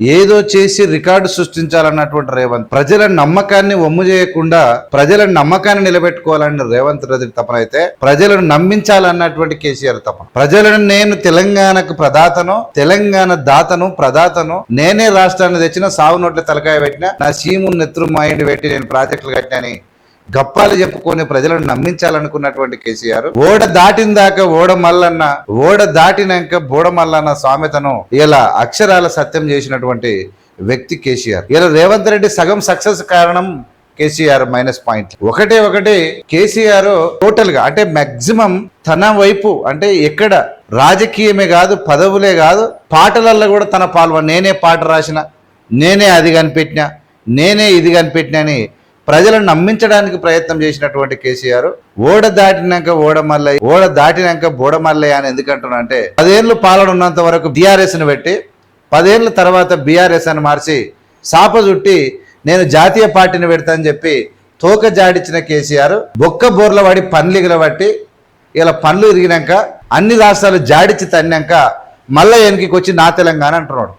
ఏదో చేసి రికార్డు సృష్టించాలన్నటువంటి రేవంత్. ప్రజల నమ్మకాన్ని ఒమ్ము చేయకుండా ప్రజల నమ్మకాన్ని నిలబెట్టుకోవాలని రేవంత్ రెడ్డి తపన అయితే ప్రజలను నమ్మించాలన్నటువంటి కేసీఆర్ తపన. ప్రజలను నేను తెలంగాణకు ప్రదాతను తెలంగాణ దాతను ప్రదాతను నేనే రాష్ట్రాన్ని తెచ్చిన సాగు నోట్ల తలకాయ పెట్టిన నా సీము మా మాయండి పెట్టి నేను ప్రాజెక్టులు కట్టినని గప్పాలు చెప్పుకొని ప్రజలను నమ్మించాలనుకున్నటువంటి కేసీఆర్. ఓడ దాటిన దాకా ఓడ మల్లన్న ఓడ దాటినాక బోడ మల్లన్న సామెతను ఇలా అక్షరాల సత్యం చేసినటువంటి వ్యక్తి కేసీఆర్. ఇలా రేవంత్ రెడ్డి సగం సక్సెస్ కారణం కేసీఆర్ మైనస్ పాయింట్. ఒకటే ఒకటి కేసీఆర్ టోటల్గా అంటే మాక్సిమం తన వైపు అంటే ఎక్కడ రాజకీయమే కాదు పదవులే కాదు పాటలల్లో కూడా తన పాల్వ నేనే పాట రాసిన నేనే అది కనిపెట్టినా నేనే ఇది కనిపెట్టినా అని ప్రజలను నమ్మించడానికి ప్రయత్నం చేసినటువంటి కేసీఆర్ ఓడ దాటినాక ఓడమల్లయ్య ఓడ దాటినాక బోడమల్లయ్య అని ఎందుకంటున్నా అంటే పదేళ్ళు పాలన ఉన్నంత వరకు బీఆర్ఎస్ పెట్టి పదేళ్ళ తర్వాత బీఆర్ఎస్ అని మార్చి సాప చుట్టి నేను జాతీయ పార్టీని పెడతా అని చెప్పి తోక జాడిచ్చిన కేసీఆర్ బొక్క బోర్ల వాడి పండ్లిగల బట్టి ఇలా పండ్లు ఇరిగినాక అన్ని రాష్ట్రాలు జాడిచ్చి తన్నాక మళ్ళా వెనక్కి వచ్చి నా తెలంగాణ అంటున్నాడు.